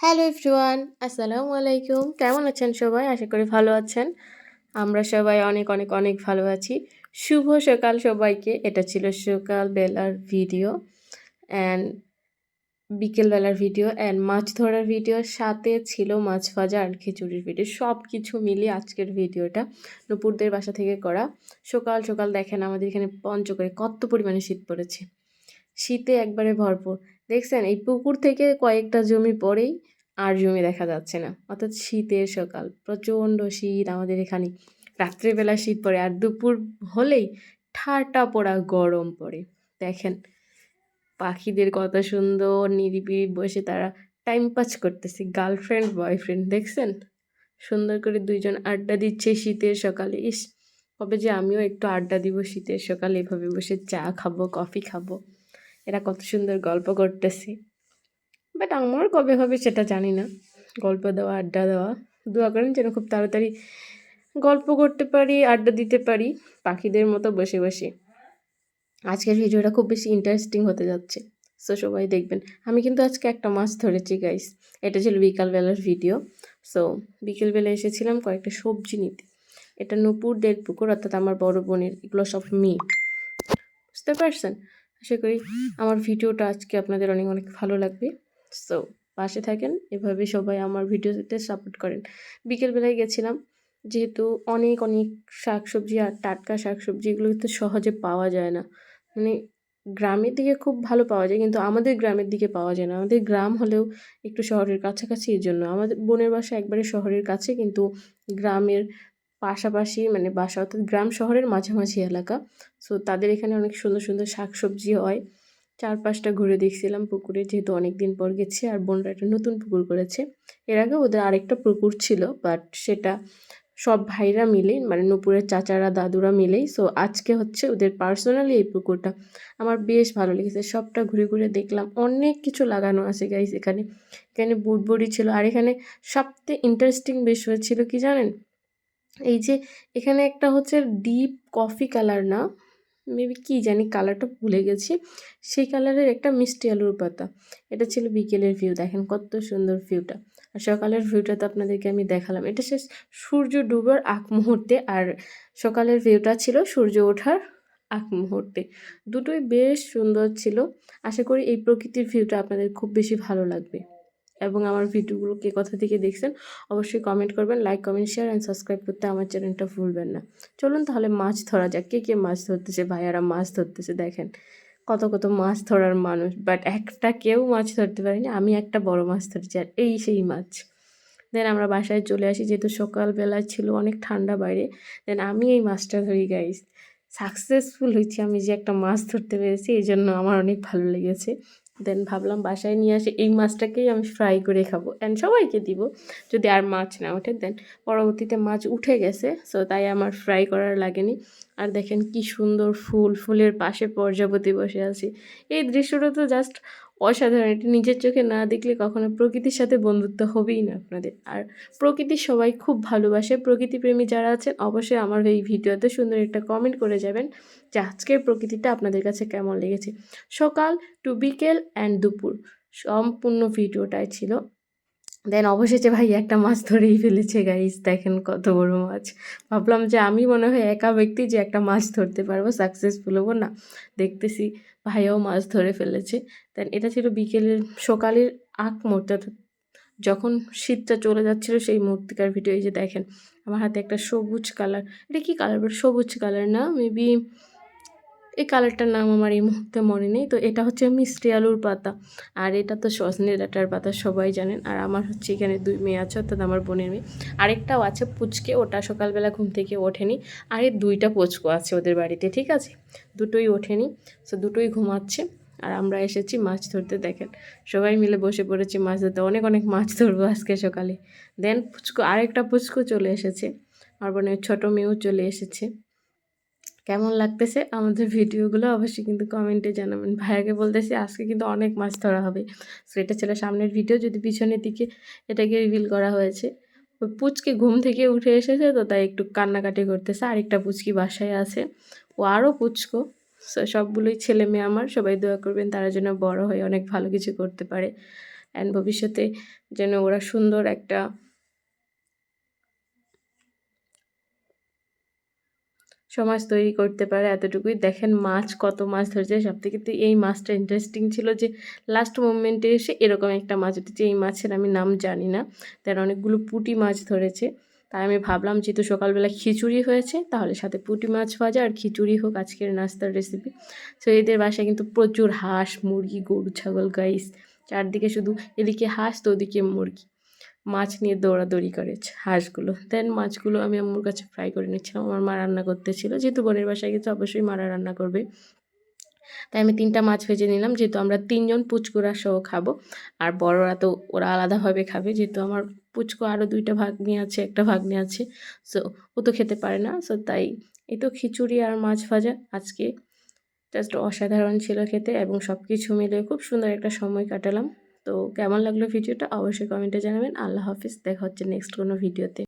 Hello everyone আসসালামু আলাইকুম কেমন আছেন সবাই? আশা করি ভালো আছেন। আমরা সবাই অনেক অনেক অনেক ভালো আছি। শুভ সকাল সবাইকে। এটা ছিল সকাল বেলার ভিডিও অ্যান্ড বিকেলবেলার ভিডিও অ্যান্ড মাছ ধরার ভিডিও সাথে ছিল মাছ ভাজা আর খিচুড়ির ভিডিও সব কিছু মিলিয়ে আজকের ভিডিওটা নুপুরদের বাসা থেকে করা। সকাল সকাল দেখেন আমাদের এখানে পঞ্চগড়ে কত পরিমাণে শীত পড়েছে। শীতে একবারে ভরপুর। দেখছেন, এই পুকুর থেকে কয়েকটা জমি পরেই আর জমে দেখা যাচ্ছে না। অর্থাৎ শীতের সকাল, প্রচণ্ড শীত আমাদের এখানে। রাত্রেবেলা শীত পড়ে আর দুপুর হলেই ঠাটা পড়া গরম পড়ে। দেখেন, পাখিদের কত সুন্দর নিরিবিলি বসে তারা টাইম পাস করতেছে। গার্লফ্রেন্ড বয়ফ্রেন্ড দেখছেন? সুন্দর করে দুইজন আড্ডা দিচ্ছে শীতের সকালে। ইস, কবে যে আমিও একটু আড্ডা দিব শীতের সকালে। এভাবে বসে চা খাব কফি খাব। এরা কত সুন্দর গল্প করতেছে। বাট আমার কবে হবে সেটা জানি না। গল্প দেওয়া, আড্ডা দেওয়া, দোয়া করেন যেন খুব তাড়াতাড়ি গল্প করতে পারি, আড্ডা দিতে পারি, পাখিদের মতো বসে বসে। আজকের ভিডিওটা খুব বেশি ইন্টারেস্টিং হতে যাচ্ছে। সো সবাই দেখবেন। আমি কিন্তু আজকে একটা মাছ ধরেছি গাইস এটা ছিল বিকালবেলার ভিডিও সো বিকেলবেলা এসেছিলাম কয়েকটা সবজি নিতে। এটা নূপুর দেড় পুকুর, অর্থাৎ আমার বড় বোনের, এগুলো সব মেয়ে। বুঝতে পারছেন? আশা করি আমার ভিডিওটা আজকে আপনাদের অনেক অনেক ভালো লাগবে। সো পাশে থাকেন, এভাবে সবাই আমার ভিডিওতে সাপোর্ট করেন। বিকেলবেলায় গেছিলাম, যেহেতু অনেক অনেক শাক সবজি আর টাটকা শাক সবজি এগুলো তো সহজে পাওয়া যায় না। মানে গ্রামের দিকে খুব ভালো পাওয়া যায়, কিন্তু আমাদের গ্রামের দিকে পাওয়া যায় না। আমাদের গ্রাম হলেও একটু শহরের কাছাকাছি এর জন্য। আমাদের বোনের বাসা একবারে শহরের কাছে, কিন্তু গ্রামের পাশাপাশি মানে বাসা অর্থাৎ গ্রাম শহরের মাঝামাঝি এলাকা। সো তাদের এখানে অনেক সুন্দর সুন্দর শাক সবজি হয় চারপাশটা ঘুরে দেখছিলাম পুকুরে, যেহেতু অনেক দিন পর গেছি আর বোনরা একটা নতুন পুকুর করেছে। এর আগে ওদের আরেকটা পুকুর ছিল বাট সেটা সব ভাইরা মিলে মানে নুপুরের চাচারা, দাদুরা মিলেই সো আজকে হচ্ছে ওদের পার্সোনালি এই পুকুরটা। আমার বেশ ভালো লেগেছে, সবটা ঘুরে ঘুরে দেখলাম, অনেক কিছু লাগানো আছে গাইস এখানে। এখানে বুটবড়ি ছিল, আর এখানে সবথেকে ইন্টারেস্টিং বিষয় ছিল কি জানেন? এই যে এখানে একটা হচ্ছে ডিপ কফি কালার না? মেবি কী জানি কালারটা ভুলে গেছি। সেই কালারের একটা মিষ্টি আলুর পাতা। এটা ছিল বিকেলের ভিউ দেখেন কত সুন্দর ভিউটা আর সকালের ভিউটা তো আপনাদেরকে আমি দেখালাম। এটা শেষ সূর্য ডুবার আগ মুহূর্তে, আর সকালের ভিউটা ছিল সূর্য ওঠার আগ মুহূর্তে। দুটোই বেশ সুন্দর ছিল। আশা করি এই প্রকৃতির ভিউটা আপনাদের খুব বেশি ভালো লাগবে। এবং আমার ভিডিওগুলো কে কোথা থেকে দেখছেন, অবশ্যই কমেন্ট করবেন like comment share and subscribe করতে আমার চ্যানেলটা ভুলবেন না। চলুন তাহলে মাছ ধরা যাক, কে কে মাছ ধরতেছে, ভাইয়ারা মাছ ধরতেছে, দেখেন। কত কত মাছ ধরার মানুষ বাট একটা কেউ মাছ ধরতে পারেনি, আমি একটা বড় মাছ ধরছি, আর এই সেই মাছ। দেন আমরা বাসায় চলে আসি, যেহেতু সকালবেলা ছিল, অনেক ঠান্ডা বাইরে দেন আমি এই মাছটা ধরি গাইস সাকসেসফুল হয়েছি আমি যে একটা মাছ ধরতে পেরেছি, এই জন্য আমার অনেক ভালো লেগেছে। দেন ভাবলাম বাসায় নিয়ে আসে। এই মাছটাকেই আমি ফ্রাই করে খাব। অ্যান্ড সবাইকে দিব। যদি আর মাছ না ওঠে দেন পরবর্তীতে মাছ উঠে গেছে। সো তাই আমার ফ্রাই করার লাগেনি। আর দেখেন কি সুন্দর ফুল, ফুলের পাশে প্রজাপতি বসে আছি। এই দৃশ্যটা তো জাস্ট অসাধারণ। এটি নিজের চোখে না দেখলে কখনো প্রকৃতির সাথে বন্ধুত্ব হবেই না আপনাদের। আর প্রকৃতি সবাই খুব ভালোবাসে। প্রকৃতিপ্রেমী যারা আছেন, অবশ্যই আমার এই ভিডিওতে সুন্দর একটা কমেন্ট করে যাবেন যে আজকের প্রকৃতিটা আপনাদের কাছে কেমন লেগেছে। সকাল টু বিকেল অ্যান্ড দুপুর। সম্পূর্ণ ভিডিওটাই ছিল দেন অবশেষে ভাই একটা মাছ ধরেই ফেলেছে গাইস দেখেন কত বড় মাছ। ভাবলাম যে আমি মনে হয় একা ব্যক্তি যে একটা মাছ ধরতে পারব সাকসেসফুল হব না। দেখতেছি ভাইয়াও মাছ ধরে ফেলেছে। দেন এটা ছিল বিকেলের, সকালের আগ মুহূর্তে যখন শীতটা চলে যাচ্ছিল সেই মূর্তিকার ভিডিও এই যে দেখেন, আমার হাতে একটা সবুজ কালার এটা কি কালার সবুজ কালার না মেবি কালারটার নাম আমার এই মুহূর্তে মনে নেই। তো এটা হচ্ছে মিষ্টি আলুর পাতা। আর এটা তো সজনে ডাটার পাতা, সবাই জানেন। আর আমার হচ্ছে এখানে দুই মেয়ে আছে, অর্থাৎ আমার বোনের মেয়ে। আরেকটাও আছে পুচকে, ওটা সকালবেলা ঘুম থেকে ওঠেনি। আর এই দুইটা পুচকো আছে ওদের বাড়িতে, ঠিক আছে? দুটোই ওঠেনি সো দুটোই ঘুমাচ্ছে। আর আমরা এসেছি মাছ ধরতে, দেখেন। সবাই মিলে বসে পড়েছি মাছ ধরতে। অনেক অনেক মাছ ধরবো আজকে সকালে। দেন পুচকো, আরেকটা পুচকো চলে এসেছে। আমার বোনের ছোটো মেয়েও চলে এসেছে। কেমন লাগতেছে আমাদের ভিডিওগুলো অবশ্যই কিন্তু কমেন্টে জানাবেন। ভাইয়াকে বলতেছি, আজকে কিন্তু অনেক মাছ ধরা হবে। সো এটা ছিল সামনের ভিডিও। যদি পিছনের দিকে এটাকে রিভিল করা হয়েছে। ওই পুচকে ঘুম থেকে উঠে এসেছে, তো তাই একটু কান্নাকাটি করতেছে। আরেকটা পুচকি বাসায় আছে। ও আরও পুচকো। সবগুলোই ছেলে মেয়ে আমার। সবাই দোয়া করবেন তারা যেন বড় হয়ে অনেক ভালো কিছু করতে পারে। অ্যান্ড ভবিষ্যতে যেন ওরা সুন্দর একটা সমাজ তৈরি করতে পারে এতটুকুই। দেখেন মাছ কত মাছ ধরেছে। সব থেকে তো এই মাছটা ইন্টারেস্টিং ছিল যে লাস্ট মোমেন্টে এসে এরকম একটা মাছ উঠেছে। এই মাছের আমি নাম জানি না। তার অনেকগুলো পুটি মাছ ধরেছে। তাই আমি ভাবলাম, যেহেতু সকালবেলা খিচুড়ি হয়েছে, তাহলে সাথে পুঁটি মাছ ভাজা আর খিচুড়ি হোক আজকের নাস্তার রেসিপি সো এদের বাসায় কিন্তু প্রচুর হাঁস, মুরগি, গরু, ছাগল গাইস চারদিকে শুধু এদিকে হাঁস, তো ওদিকে মুরগি। মাছ নিয়ে দৌড়াদৌড়ি করে হাঁসগুলো। দেন মাছগুলো আমি আম্মুর কাছে ফ্রাই করে নিচ্ছিলাম। আমার মা রান্না করতে করতেছিল যেহেতু বোনের বাসায় গেছে, অবশ্যই মারা রান্না করবে। তাই আমি তিনটা মাছ ভেজে নিলাম। যেহেতু আমরা তিনজন পুচকুরা সহ খাব, আর বড়রা তো ওরা আলাদাভাবে খাবে। যেহেতু আমার পুচকু আরও দুইটা ভাগ্নি আছে, একটা ভাগ্নি আছে সো ও তো খেতে পারে না। সো তাই এই তো খিচুড়ি আর মাছ ভাজা। আজকে জাস্ট অসাধারণ ছিল খেতে এবং সব কিছু মিলে খুব সুন্দর একটা সময় কাটালাম। তো কেমন লাগল ভিডিওটা অবশ্যই কমেন্টে জানাবেন। আল্লাহ হাফিজ দেখা হচ্ছে নেক্সট কোনো ভিডিওতে।